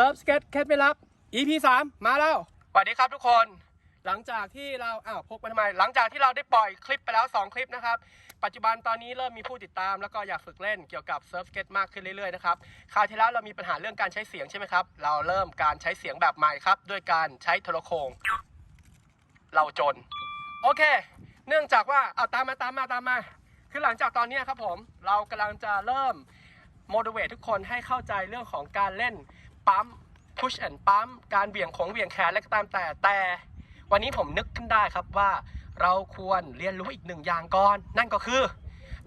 ซิร์ฟสเก็ตเคล็ดไม่ลับ EP 3 มาแล้ว สวัสดีครับทุกคน หลังจากที่เรา อ้าวพกมาทำไม หลังจากที่เราได้ปล่อยคลิปไปแล้ว 2 คลิปนะครับ ปัจจุบันตอนนี้เริ่มมีผู้ติดตาม แล้วก็อยากฝึกเล่นเกี่ยวกับเซิร์ฟสเก็ตมากขึ้นเรื่อยๆนะครับ คราวที่แล้วเรามีปัญหาเรื่องการใช้เสียงใช่ไหมครับ เราเริ่มการใช้เสียงแบบใหม่ครับ ด้วยการใช้โทรโขงเราจน โอเค เนื่องจากว่า เอาตามมาตามมาตามมา คือหลังจากตอนเนี้ยครับผม เรากำลังจะเริ่ม motivate ทุกคนให้เข้าใจเรื่องของการเล่น ปั๊ม push and ปั๊มการเบี่ยงของเบี่ยงแขนและก็ตามแต่แต่ วันนี้ผมนึกขึ้นได้ครับว่าเราควรเรียนรู้อีกหนึ่งอย่างก่อน นั่นก็คือ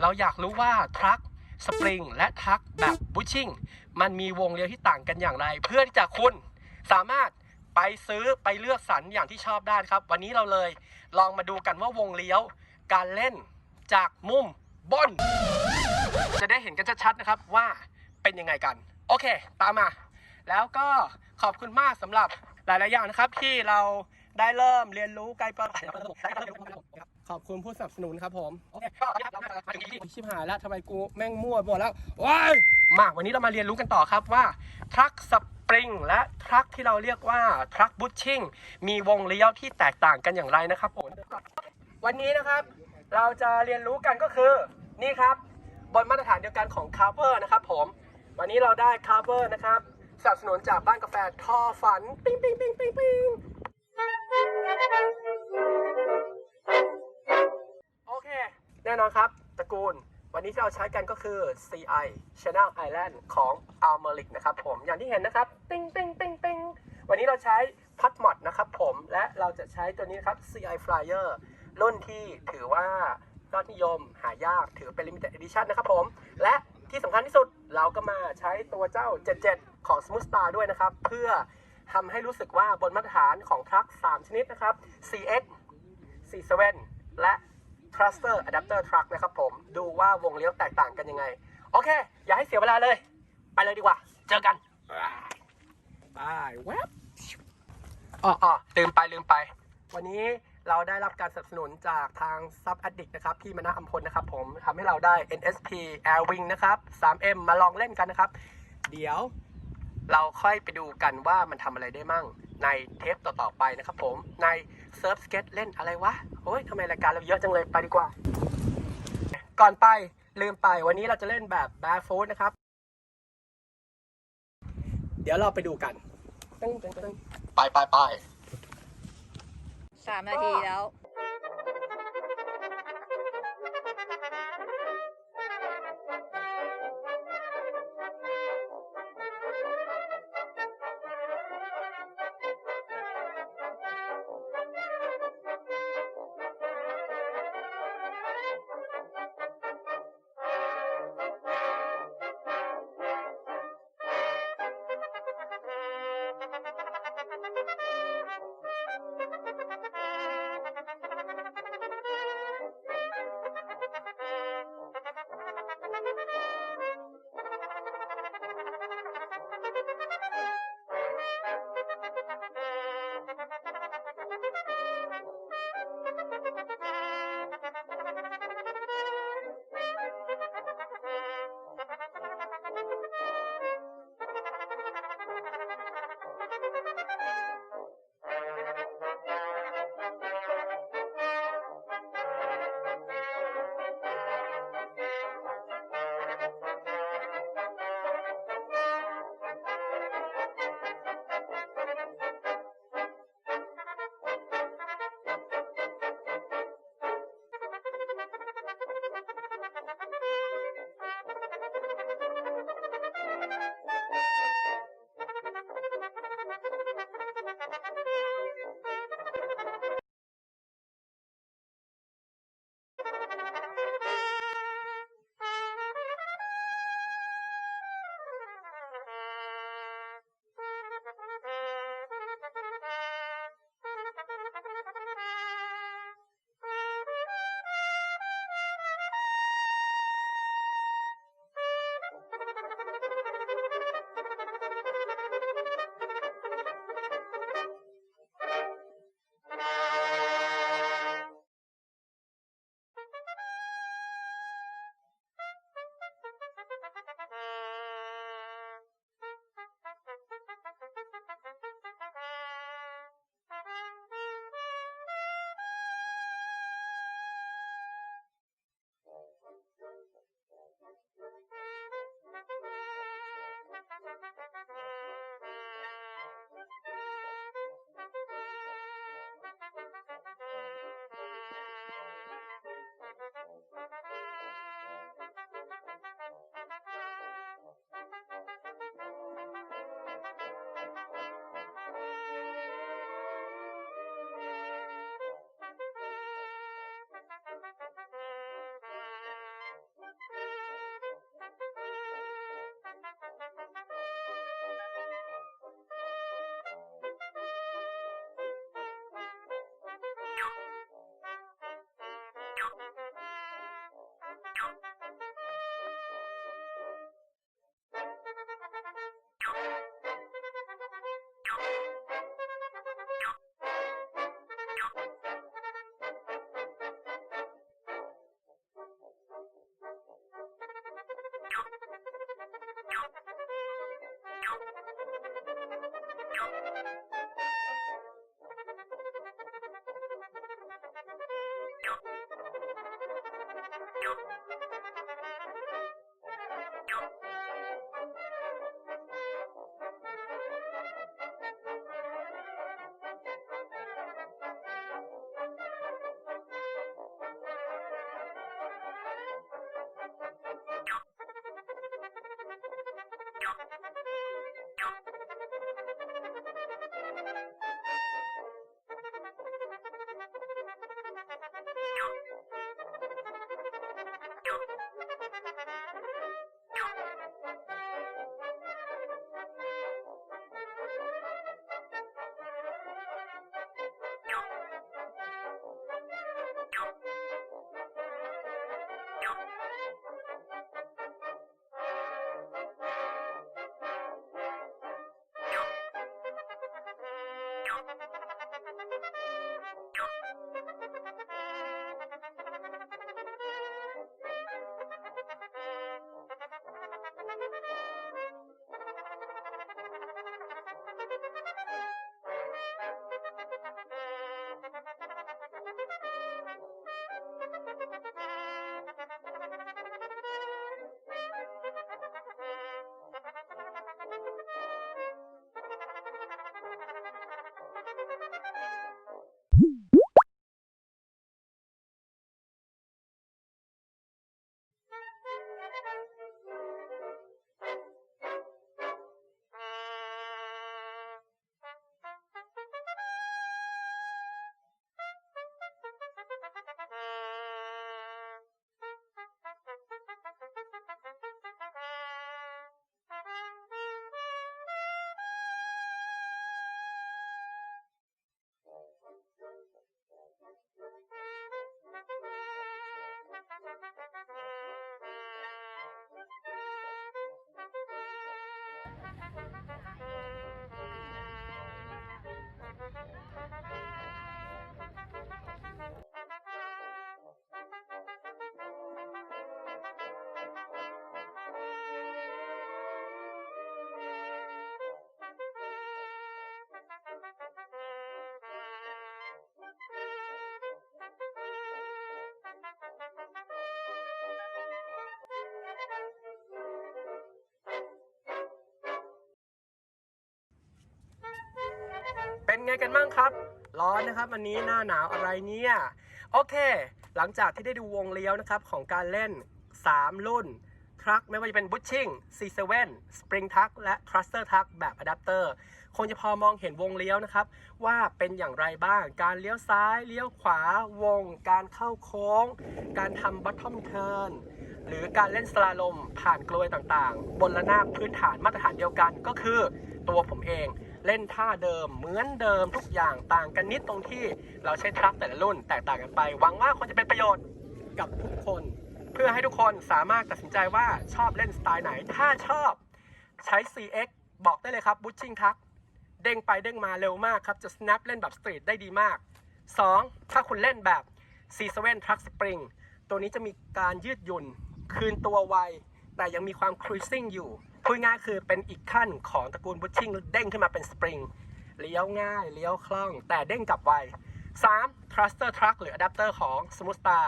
เราอยากรู้ว่าทรัคสปริงและทรัคแบบบูชิ่งมันมีวงเลี้ยวที่ต่างกันอย่างไร เพื่อที่จะคุณสามารถไปซื้อไปเลือกสรรอย่างที่ชอบได้ครับ วันนี้เราเลยลองมาดูกันว่าวงเลี้ยว การเล่นจากมุมบน จะได้เห็นกันชัดๆนะครับว่าเป็นยังไงกัน โอเค ตามมา แล้วก็ขอบคุณมากสำหรับหลาย ๆ อย่างนะครับ ที่เราได้เริ่มเรียนรู้ไกลประขอบคุณผู้สนับสนุนครับผมโอเคชิบหายแล้วทำไมกูแม่งมั่วหมดแล้วว้ายมากวันนี้เรามาเรียนรู้กันต่อครับว่าทรัคสปริงและทรัคที่เราเรียกว่าทรัคบูชชิ่งมีวงเลี้ยวที่แตกต่างกันอย่างไรนะครับผมวันนี้นะครับเราจะเรียนรู้กันก็คือนี่ครับบนมาตรฐานเดียวกันของ cover นะครับผม วันนี้เราได้ cover นะครับ สนับสนุนจากบ้านกาแฟทอฝัน ปิ้งปิ้งปิ้งปิ้งปิ้งโอเค แน่นอนครับ ตระกูล วันนี้ที่เราใช้กันก็คือ CI Channel Island ของ Armoric นะครับผม อย่างที่เห็นนะครับ ปิ้งปิ้งปิ้งปิ้งวันนี้เราใช้พัดมอดนะครับผม และเราจะใช้ตัวนี้ครับ CI Flyer รุ่นที่ถือว่ายอดนิยมหายากถือเป็น Limited Edition นะครับผม และที่สำคัญที่สุดเราก็มาใช้ตัวเจ้า 77 ของ Smooth Star ด้วยนะครับ เพื่อทำให้รู้สึกว่าบนมาตรฐานของทรัค3 ชนิดนะครับ CX 47 และ Thruster Adapter Truck นะครับผม ดูว่าวงเลี้ยวแตกต่างกันยังไง โอเค อย่าให้เสียเวลาเลย ไปเลยดีกว่า เจอกันไปแวบอ๋ออ๋อลืมไปลืมไป วันนี้เราได้รับการสนับสนุนจากทาง Sub Addict นะครับ พี่มณะอัมพลนะครับผมทำให้เราได้ NSP Air Wing นะครับ 3M มาลองเล่นกันนะครับ เดี๋ยว เราค่อยไปดูกันว่ามันทำอะไรได้มั่งในเทปต่อๆไปนะครับผมใน Surf Skate เล่นอะไรวะโอ้ยทำไมรายการเราเยอะจังเลยไปดีกว่า ก่อนไปลืมไปวันนี้เราจะเล่นแบบ barefoot นะครับ เดี๋ยวเราไปดูกันตึ้งตึ้งตึ้งไปไปไปสามนาทีแล้ว เไงกันบ้างครับ ร้อนนะครับวันนี้หน้าหนาวอะไรเนี่ย โอเค หลังจากที่ได้ดูวงเลี้ยวนะครับของการเล่น 3 รุ่นทรัคไม่ว่าจะเป็น Bushing C7 Spring Truck และ Thruster Truck แบบอะแดปเตอร์คงจะพอมองเห็นวงเลี้ยวนะครับ ว่าเป็นอย่างไรบ้าง การเลี้ยวซ้ายเลี้ยวขวาวง การเข้าโค้ง การทำ bottom turn หรือการเล่นสลาลมผ่านกลวยต่างๆ บนระนาบพื้นฐานมาตรฐานเดียวกันก็คือตัวผมเอง เล่นท่าเดิมเหมือนเดิมทุกอย่างต่างกันนิดตรงที่เราใช้ทรัคแต่ละรุ่นแตกต่างกันไปหวังว่าคงจะเป็นประโยชน์กับทุกคน เพื่อให้ทุกคนสามารถตัดสินใจว่าชอบเล่นสไตล์ไหน ถ้าชอบใช้ CX บอกได้เลยครับบูชชิ่งทักเด้งไปเด้งมาเร็วมากครับ จะ snap เล่นแบบสตรีทได้ดีมาก 2. ถ้าคุณเล่นแบบ C7 Truck Spring ตัวนี้จะมีการยืดหยุ่น คืนตัวไว แต่ยังมีความ cruising อยู่ พูดง่ายคือเป็นอีกขั้นของตระกูลบูชชิ่งเด้งขึ้นมาเป็นสปริงเลี้ยวง่าย เลี้ยวคล่อง แต่เด้งกลับไว 3. Thruster Truck หรือ Adapter ของ Smooth Star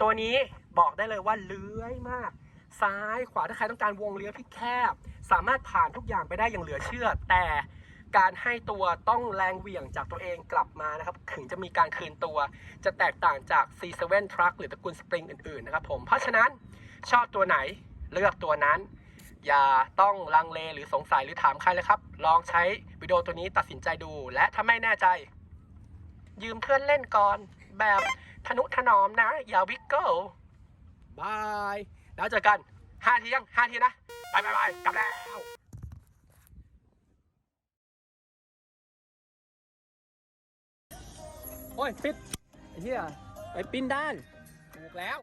ตัวนี้บอกได้เลยว่าเลื้อยมาก ซ้ายขวาถ้าใครต้องการวงเลี้ยวที่แคบ สามารถผ่านทุกอย่างไปได้อย่างเหลือเชื่อ แต่การให้ตัวต้องแรงเหวี่ยงจากตัวเองกลับมานะครับ ถึงจะมีการคืนตัว จะแตกต่างจาก C7 Truck หรือตระกูลสปริงอื่นๆนะครับผม เพราะฉะนั้นชอบตัวไหนเลือกตัวนั้น อย่าต้องลังเลหรือสงสัยหรือถามใครเลยครับ ลองใช้วิดีโอตัวนี้ตัดสินใจดู และถ้าไม่แน่ใจ ยืมเพื่อนเล่นก่อนแบบทนุถนอมนะ อย่าวิกเกิลบาย แล้วเจอกันห้าทียังห้าทีนะบายบายบายกลับแล้วโอ้ยปิดไอ้เหี้ยไปปิ้นด้านถูกแล้ว